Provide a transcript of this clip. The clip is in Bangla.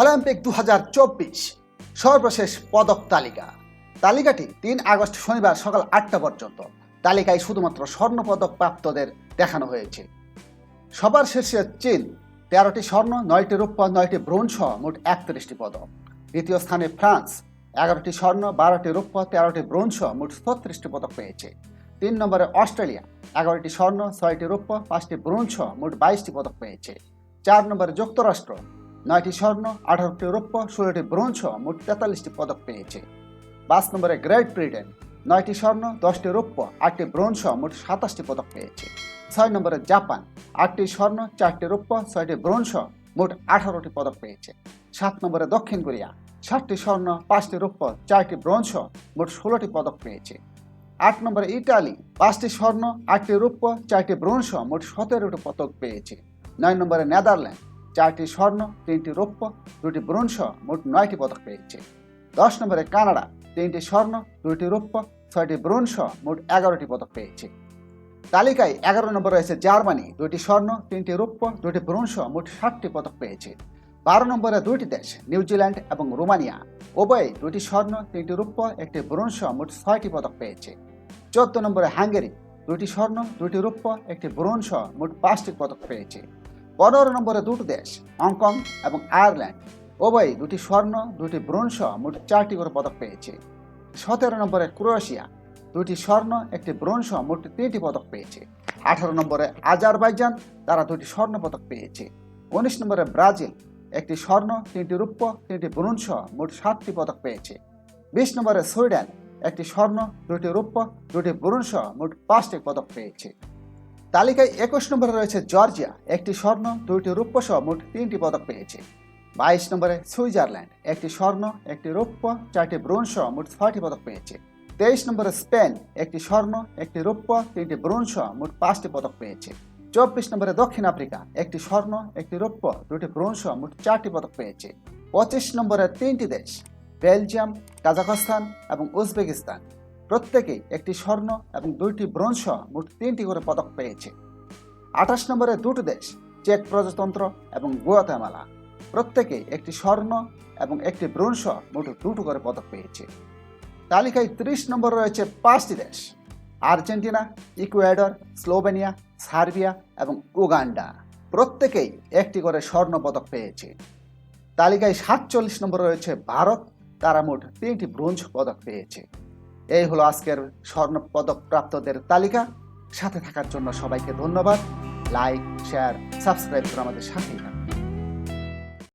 অলিম্পিক দু হাজার চব্বিশ। সর্বশেষ পদক তালিকা। তালিকাটি তিন আগস্ট শনিবার সকাল আটটা পর্যন্ত। তালিকায় শুধুমাত্র স্বর্ণ পদক প্রাপ্তদের দেখানো হয়েছে। সবার শীর্ষে চীন, তেরোটি স্বর্ণ, নয়টি রূপ্য, নয়টি ব্রোঞ্জ সহ মোট একত্রিশটি পদক। দ্বিতীয় স্থানে ফ্রান্স, এগারোটি স্বর্ণ, বারোটি রূপ্য, তেরোটি ব্রোঞ্জ সহ মোট ছত্রিশটি পদক পেয়েছে। তিন নম্বরে অস্ট্রেলিয়া, এগারোটি স্বর্ণ, ছয়টি রূপ্য, পাঁচটি ব্রোঞ্জ সহ মোট বাইশটি পদক পেয়েছে। চার নম্বরে যুক্তরাষ্ট্র নয়টি স্বর্ণ, আঠারোটি রৌপ্য, ষোলোটি ব্রোঞ্জ, মোট তেতাল্লিশটি পদক পেয়েছে। পাঁচ নম্বরে গ্রেট ব্রিটেন, নয়টি স্বর্ণ, দশটি রৌপ্য, আটটি ব্রোঞ্জ, মোট সাতাশটি পদক পেয়েছে। ছয় নম্বরে জাপান, আটটি স্বর্ণ, চারটি রৌপ্য, ছয়টি ব্রোঞ্জ, মোট আঠারোটি পদক পেয়েছে। সাত নম্বরে দক্ষিণ কোরিয়া ষাটটি স্বর্ণ, পাঁচটি রৌপ্য, চারটি ব্রোঞ্জ, মোট ষোলোটি পদক পেয়েছে। আট নম্বরে ইটালি, পাঁচটি স্বর্ণ, আটটি রৌপ্য, চারটি ব্রোঞ্জ, মোট সতেরোটি পদক পেয়েছে। নয় নম্বরে নেদারল্যান্ড চারটি স্বর্ণ, তিনটি রৌপ্য, দুটি ব্রোঞ্জ, মোট নয়টি পদক পেয়েছে। দশ নম্বরে কানাডা, তিনটি স্বর্ণ, দুটি রৌপ্য, ছয়টি ব্রোঞ্জ, মোট এগারোটি পদক পেয়েছে। তালিকায় এগারো নম্বরে রয়েছে জার্মানি, দুটি স্বর্ণ, তিনটি রৌপ্য, দুটি ব্রোঞ্জ, মোট ষাটটি পদক পেয়েছে। বারো নম্বরে দুইটি দেশ নিউজিল্যান্ড এবং রোমানিয়া, উভয়ে দুটি স্বর্ণ, তিনটি রৌপ্য, একটি ব্রোঞ্জ, মোট ছয়টি পদক পেয়েছে। চোদ্দ নম্বরে হাঙ্গেরি, দুটি স্বর্ণ, দুটি রৌপ্য, একটি ব্রোঞ্জ, মোট পাঁচটি পদক পেয়েছে। পনেরো নম্বরে দুটো দেশ, হংকং এবং আয়ারল্যান্ড। উভয় দুটি স্বর্ণ, দুটি ব্রোঞ্জ, মোট চারটি করে পদক পেয়েছে। সতেরো নম্বরে ক্রোয়েশিয়া, দুটি স্বর্ণ, একটি ব্রোঞ্জ, মোট তিনটি পদক পেয়েছে। আঠারো নম্বরে আজারবাইজান, তারা দুটি স্বর্ণ পদক পেয়েছে। উনিশ নম্বরে ব্রাজিল, একটি স্বর্ণ, তিনটি রৌপ্য, তিনটি ব্রোঞ্জ, মোট সাতটি পদক পেয়েছে। বিশ নম্বরে সুইডেন, একটি স্বর্ণ, দুটি রৌপ্য, দুটি ব্রোঞ্জ, মোট পাঁচটি পদক পেয়েছে। তালিকায় একুশ নম্বরে রয়েছে জর্জিয়া। একটি স্বর্ণ, দুইটি রৌপ্য সহ মোট তিনটি পদক পেয়েছে। বাইশ নম্বরে সুইজারল্যান্ড। একটি স্বর্ণ, একটি রৌপ্য, চারটি ব্রোঞ্জ সহ মোট ছয়টি পদক পেয়েছে। তেইশ নম্বরে স্পেন। একটি স্বর্ণ, একটি রৌপ্য, তিনটি ব্রোঞ্জ সহ মোট পাঁচটি পদক পেয়েছে। চব্বিশ নম্বরে দক্ষিণ আফ্রিকা। একটি স্বর্ণ, একটি রৌপ্য দুটি ব্রোঞ্জ সহ মোট চারটি পদক পেয়েছে। পঁচিশ নম্বরে তিনটি দেশ। বেলজিয়াম, কাজাখস্তান এবং উজবেকিস্তান। প্রত্যেকেই একটি স্বর্ণ এবং দুইটি ব্রোঞ্জ সহ মোট তিনটি করে পদক পেয়েছে। আঠাশ নম্বরে দুটো দেশ, চেক প্রজাতন্ত্র এবং গুয়াতেমালা। প্রত্যেকেই একটি স্বর্ণ এবং একটি ব্রোঞ্জ সহ মোট দুটো করে পদক পেয়েছে। তালিকায় ত্রিশ নম্বর রয়েছে পাঁচটি দেশ, আর্জেন্টিনা, ইকুয়েডর, স্লোভেনিয়া, সার্বিয়া এবং উগান্ডা। প্রত্যেকেই একটি করে স্বর্ণ পদক পেয়েছে। তালিকায় সাতচল্লিশ নম্বর রয়েছে ভারত, তারা মোট তিনটি ব্রোঞ্জ পদক পেয়েছে। এই হলো আজকের স্বর্ণ পদক প্রাপ্তদের তালিকা। সাথে থাকার জন্য সবাইকে ধন্যবাদ। লাইক শেয়ার সাবস্ক্রাইব করে আমাদের সাথেই থাকুন।